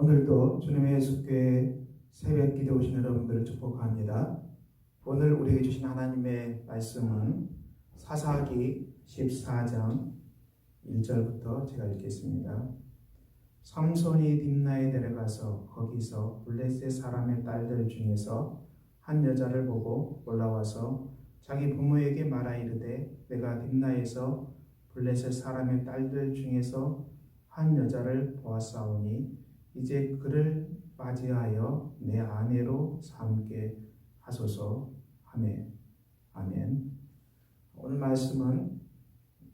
오늘도 주님의 예수교회 새벽 기도 오신 여러분들을 축복합니다. 오늘 우리에게 주신 하나님의 말씀은 사사기 14장 1절부터 제가 읽겠습니다. 삼손이 딥나에 내려가서 거기서 블레셋 사람의 딸들 중에서 한 여자를 보고 올라와서 자기 부모에게 말하 이르되 내가 딥나에서 블레셋 사람의 딸들 중에서 한 여자를 보았사오니 이제 그를 맞이하여 내 아내로 삼게 하소서 하매 아멘. 오늘 말씀은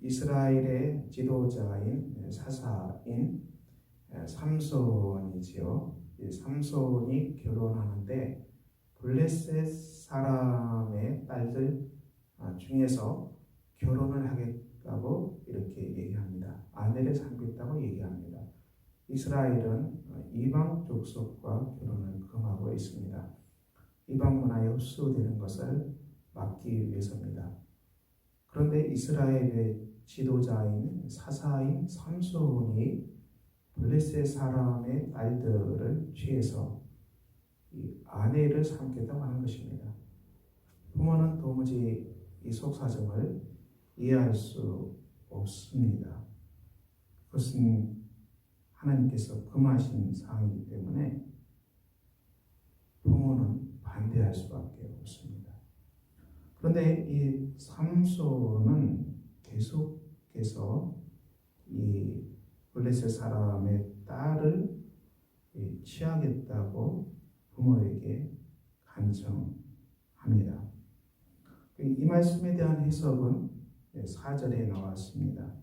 이스라엘의 지도자인 사사인 삼손이지요. 이 삼손이 결혼하는데 블레셋 사람의 딸들 중에서 결혼을 하겠다고 이렇게 얘기합니다. 아내를 삼겠다고 얘기합니다. 이스라엘은 이방 족속과 결혼을 금하고 있습니다. 이방 문화에 흡수되는 것을 막기 위해서입니다. 그런데 이스라엘의 지도자인 사사인 삼손이 블레셋 사람의 딸들을 취해서 이 아내를 삼겠다고 하는 것입니다. 부모는 도무지 이 속사정을 이해할 수 없습니다. 그것은 하나님께서 금하신 사항이기 때문에 부모는 반대할 수밖에 없습니다. 그런데 이 삼손은 계속해서 이 블레셋 사람의 딸을 취하겠다고 부모에게 간청합니다. 이 말씀에 대한 해석은 4절에 나왔습니다.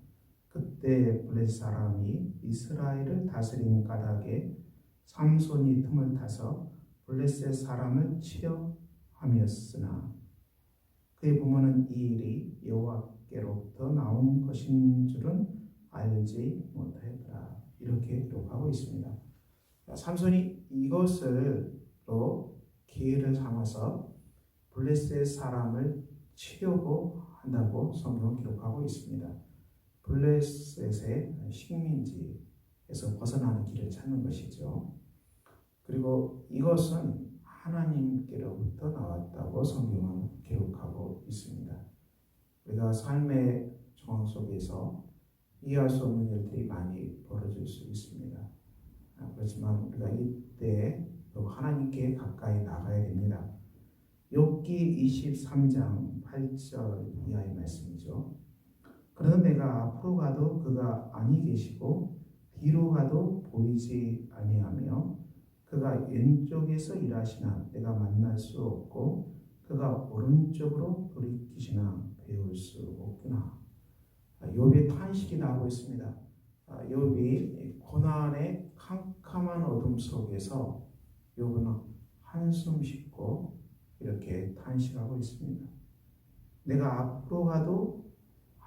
그때 블레셋 사람이 이스라엘을 다스리는 까닭에 삼손이 틈을 타서 블레셋 사람을 치려 함이었으나 그의 부모는 이 일이 여호와께로부터 나온 것인 줄은 알지 못하였더라. 이렇게 기록하고 있습니다. 삼손이 이것을로 기회를 삼아서 블레셋 사람을 치려고 한다고 성경은 기록하고 있습니다. 블레셋의 식민지에서 벗어나는 길을 찾는 것이죠. 그리고 이것은 하나님께로부터 나왔다고 성경은 기록하고 있습니다. 우리가 삶의 정황 속에서 이해할 수 없는 일들이 많이 벌어질 수 있습니다. 아, 그렇지만 우리가 이때 하나님께 가까이 나가야 됩니다. 욥기 23장 8절 이하의 말씀이죠. 그러나 내가 앞으로 가도 그가 아니 계시고 뒤로 가도 보이지 아니하며 그가 왼쪽에서 일하시나 내가 만날 수 없고 그가 오른쪽으로 돌이키시나 배울 수 없구나. 욥의 탄식이 나오고 있습니다. 욥이 고난의 캄캄한 어둠 속에서 욥은 한숨 쉬고 이렇게 탄식하고 있습니다. 내가 앞으로 가도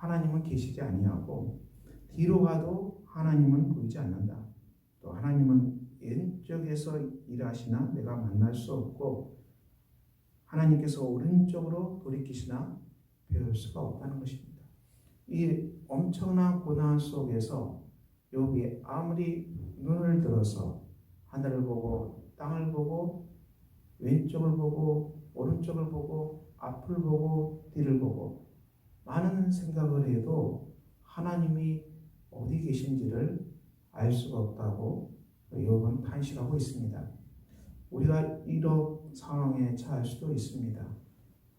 하나님은 계시지 아니하고 뒤로 가도 하나님은 보이지 않는다. 또 하나님은 왼쪽에서 일하시나 내가 만날 수 없고 하나님께서 오른쪽으로 돌이키시나 배울 수가 없다는 것입니다. 이 엄청난 고난 속에서 욥이 아무리 눈을 들어서 하늘을 보고 땅을 보고 왼쪽을 보고 오른쪽을 보고 앞을 보고 뒤를 보고 많은 생각을 해도 하나님이 어디 계신지를 알 수가 없다고 욥은 탄식하고 있습니다. 우리가 이런 상황에 처할 수도 있습니다.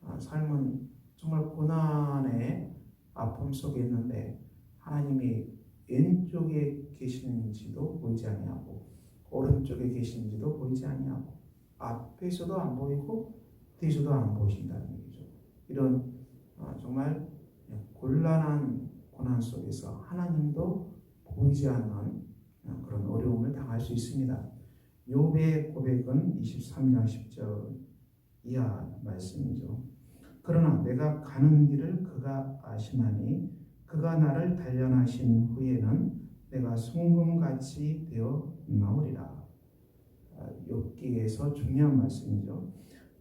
아, 삶은 정말 고난의 아픔 속에 있는데 하나님이 왼쪽에 계시는지도 보이지 아니하고 오른쪽에 계시는지도 보이지 아니하고 앞에서도 안 보이고 뒤에서도 안 보신다는 얘기죠. 이런 아, 정말 곤란한 고난 속에서 하나님도 보이지 않는 그런 어려움을 당할 수 있습니다. 욥의 고백은 23장 10절 이하 말씀이죠. 그러나 내가 가는 길을 그가 아시나니 그가 나를 단련하신 후에는 내가 송금같이 되어 나오리라. 욥기에서 아, 중요한 말씀이죠.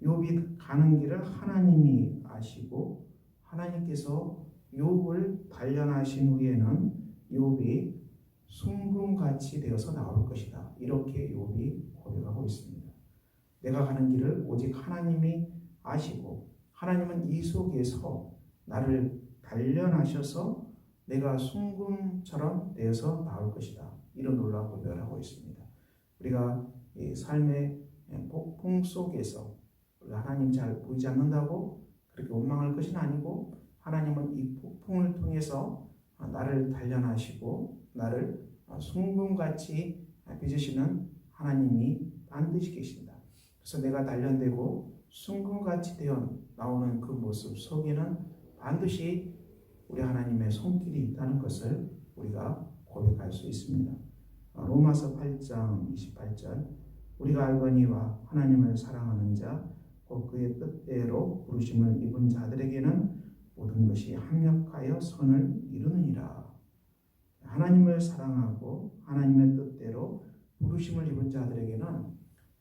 욥이 가는 길을 하나님이 아시고 하나님께서 욥을 단련하신 후에는 욥이 순금같이 되어서 나올 것이다. 이렇게 욥이 고백하고 있습니다. 내가 가는 길을 오직 하나님이 아시고 하나님은 이 속에서 나를 단련하셔서 내가 순금처럼 되어서 나올 것이다. 이런 놀라운 고백을 하고 있습니다. 우리가 이 삶의 폭풍 속에서 하나님 잘 보이지 않는다고 그렇게 원망할 것은 아니고 하나님은 이 폭풍을 통해서 나를 단련하시고 나를 순금같이 빚으시는 하나님이 반드시 계신다. 그래서 내가 단련되고 순금같이 되어 나오는 그 모습 속에는 반드시 우리 하나님의 손길이 있다는 것을 우리가 고백할 수 있습니다. 로마서 8장 28절 우리가 알거니와 하나님을 사랑하는 자, 곧 그의 뜻대로 부르심을 입은 자들에게는 모든 것이 합력하여 선을 이루느니라. 하나님을 사랑하고 하나님의 뜻대로 부르심을 입은 자들에게는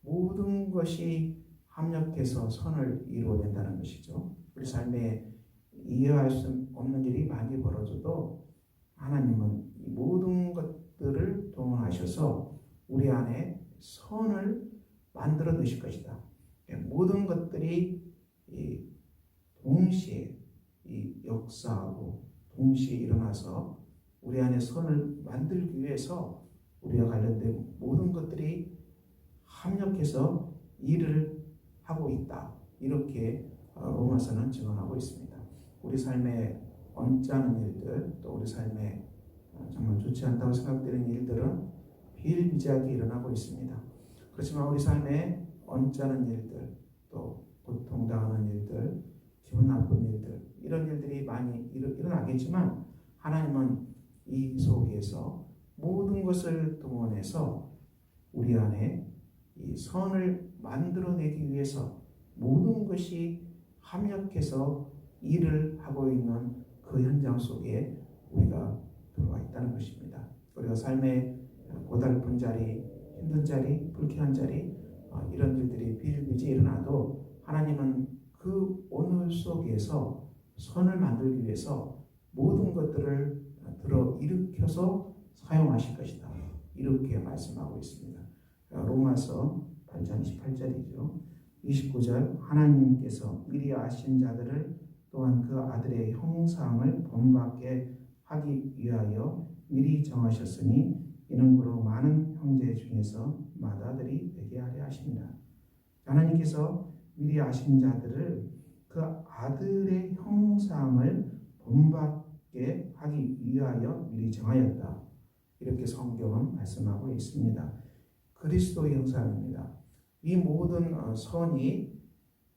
모든 것이 합력해서 선을 이루어낸다는 것이죠. 우리 삶에 이해할 수 없는 일이 많이 벌어져도 하나님은 모든 것들을 동원하셔서 우리 안에 선을 만들어 두실 것이다. 예, 모든 것들이 동시에 역사하고 동시에 일어나서 우리 안에 선을 만들기 위해서 우리와 관련된 모든 것들이 합력해서 일을 하고 있다. 이렇게 어, 로마서는 증언하고 있습니다. 우리 삶에 언짢은 일들, 또 우리 삶에 어, 정말 좋지 않다고 생각되는 일들은 비일비재하게 일어나고 있습니다. 그렇지만 우리 삶에 언짢은 일들, 또 고통당하는 일들, 기분 나쁜 일들, 이런 일들이 많이 일어나겠지만 하나님은 이 속에서 모든 것을 동원해서 우리 안에 이 선을 만들어내기 위해서 모든 것이 합력해서 일을 하고 있는 그 현장 속에 우리가 들어와 있다는 것입니다. 우리가 삶의 고달픈 자리, 힘든 자리, 불쾌한 자리 어, 이런 일들이 비일비재 일어나도 하나님은 그 오늘 속에서 선을 만들기 위해서 모든 것들을 들어 일으켜서 사용하실 것이다. 이렇게 말씀하고 있습니다. 로마서 8장 28절이죠. 29절 하나님께서 미리 아신 자들을 또한 그 아들의 형상을 본받게 하기 위하여 미리 정하셨으니 이는 그로 많은 형제 중에서 맏아들이 되게 하려 하십니다. 하나님께서 미리 아신 자들을 그 아들의 형상을 본받게 하기 위하여 미리 정하였다. 이렇게 성경은 말씀하고 있습니다. 그리스도의 형상입니다. 이 모든 어, 선이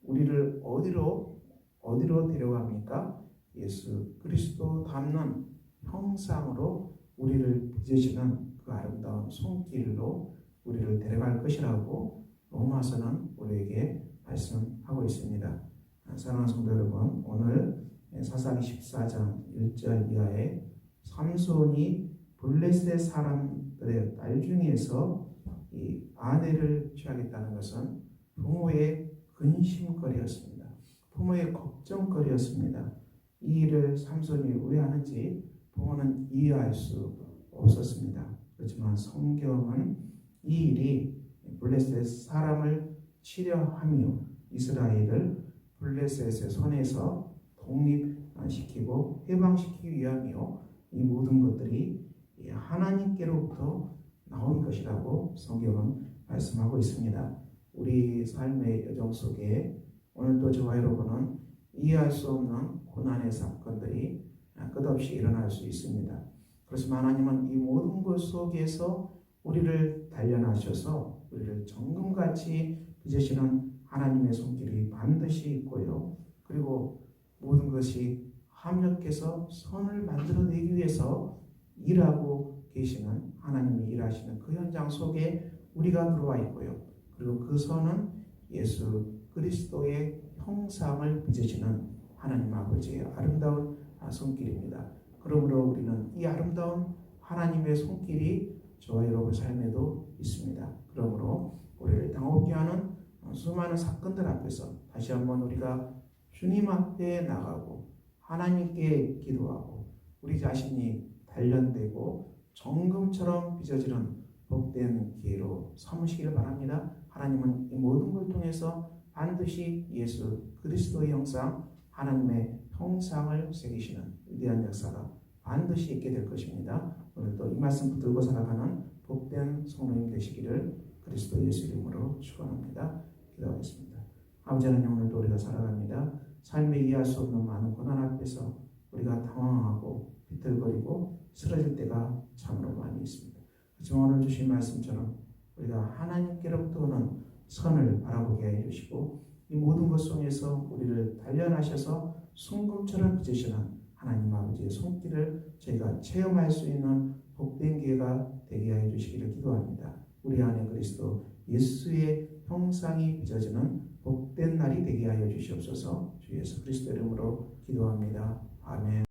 우리를 어디로 어디로 데려갑니까? 예수 그리스도 닮는 형상으로 우리를 빚으시는 그 아름다운 손길로 우리를 데려갈 것이라고 로마서는 우리에게 말씀하고 있습니다. 사랑하는 성도 여러분, 오늘 사사기 14장 1절 이하에 삼손이 블레셋 사람들의 딸 중에서 이 아내를 취하겠다는 것은 부모의 근심거리였습니다. 부모의 걱정거리였습니다. 이 일을 삼손이 왜 하는지 부모는 이해할 수 없었습니다. 그렇지만 성경은 이 일이 블레셋 사람을 치려하며 이스라엘을 블레셋의 손에서 독립시키고 해방시키기 위함이요 이 모든 것들이 하나님께로부터 나온 것이라고 성경은 말씀하고 있습니다. 우리 삶의 여정 속에 오늘도 저와 여러분은 이해할 수 없는 고난의 사건들이 끝없이 일어날 수 있습니다. 그렇지만 하나님은 이 모든 것 속에서 우리를 단련하셔서 우리를 정금같이 빚으시는 하나님의 손길이 반드시 있고요. 그리고 모든 것이 합력해서 선을 만들어내기 위해서 일하고 계시는 하나님이 일하시는 그 현장 속에 우리가 들어와 있고요. 그리고 그 선은 예수 그리스도의 형상을 빚으시는 하나님 아버지의 아름다운 손길입니다. 그러므로 우리는 이 아름다운 하나님의 손길이 저와 여러분 삶에도 있습니다. 그러므로 우리를 당혹게 하는 수많은 사건들 앞에서 다시 한번 우리가 주님 앞에 나가고 하나님께 기도하고 우리 자신이 단련되고 정금처럼 빚어지는 복된 기회로 삼으시기를 바랍니다. 하나님은 이 모든 걸 통해서 반드시 예수 그리스도의 형상 하나님의 형상을 새기시는 위대한 역사가 반드시 있게 될 것입니다. 오늘도 이 말씀 붙들고 살아가는 복된 성도님 되시기를 그리스도 예수 이름으로 축원합니다. 기도하겠습니다. 아버지 오늘도 우리가 살아갑니다. 삶에 이해할 수 없는 많은 고난 앞에서 우리가 당황하고 비틀거리고 쓰러질 때가 참으로 많이 있습니다. 하지만 오늘 주신 말씀처럼 우리가 하나님께로부터 오는 선을 바라보게 해 주시고 이 모든 것 속에서 우리를 단련하셔서 순금처럼 빚으시는 하나님 아버지의 손길을 저희가 체험할 수 있는 복된 기회가 되게 해 주시기를 기도합니다. 우리 안에 그리스도 예수의 형상이 빚어지는 복된 날이 되게 하여 주시옵소서 주 예수 그리스도 이름으로 기도합니다. 아멘.